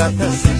gata se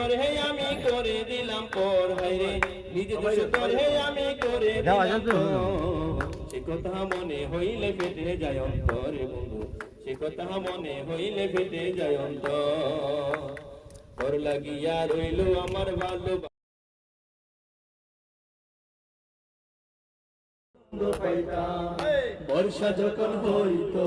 তোর হে আমি করে দিলাম পর হাইরে নিজে দুশো তোর হে আমি করে দিলাম সে কথা মনে হইলে ফেটে যায় অন্তরে বন্ধু। সে কথা মনে হইলে ফেটে যায় অন্তর। তোর লাগিয়া রইল আমার ভালো বর্ষা যখন হইতো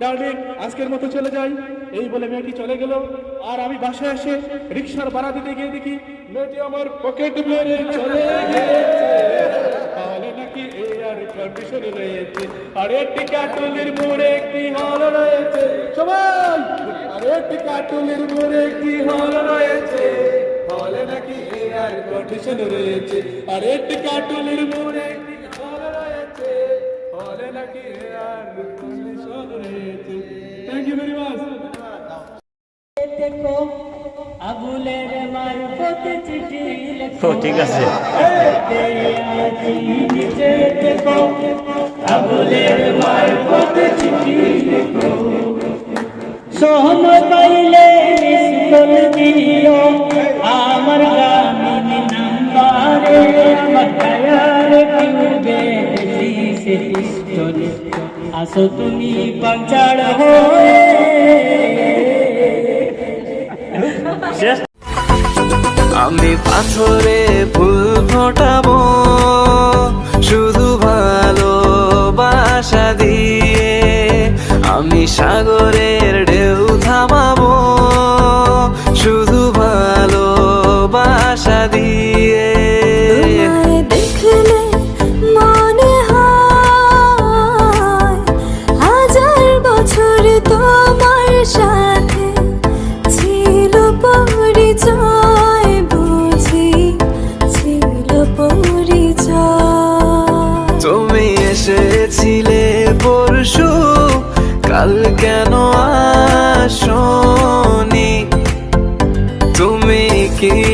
ডার্লিং, আজকের মতো চলে যাই। এই বলে মেয়েটি চলে গেল। আর আমি বাসায় এসে রিক্সার ভাড়া দিতে গিয়ে দেখি মেয়েটি আমার পকেট মেরে চলে তাহলে নাকি আর কার্টুনের মোড়ে একটি হল রয়েছে। সবাই, আর হল রয়েছে। হলে নাকি এয়ার কন্ডিশন রয়েছে। আর মোড়ে ও ঠিক আছে। সময় পাইলে মিসকল দিও আমার গ্রামীণ নাম্বারে আমার পিউবে আসো তুমি পাঞ্চার হয়ে পাথরে ফুল ফোটাবো। শুধু ভালোবাসা দিয়ে আমি সাগরের ঢেউ থামাবো। শুধু ভালোবাসা দিয়ে দেখলে মনে হয় হাজার বছর তোমার সাথে ছিল পরিচয়। পরশু কাল কেন আসনি? তুমি কি?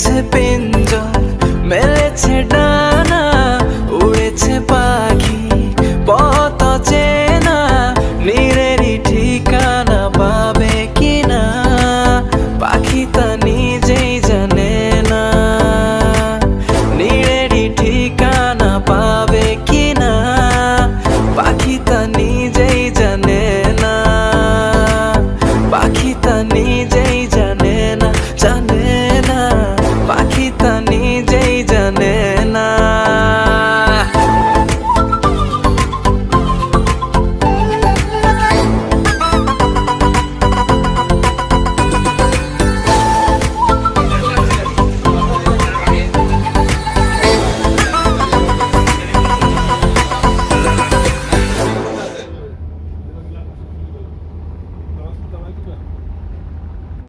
মেলেছে পিঞ্জর মেলেছে ডান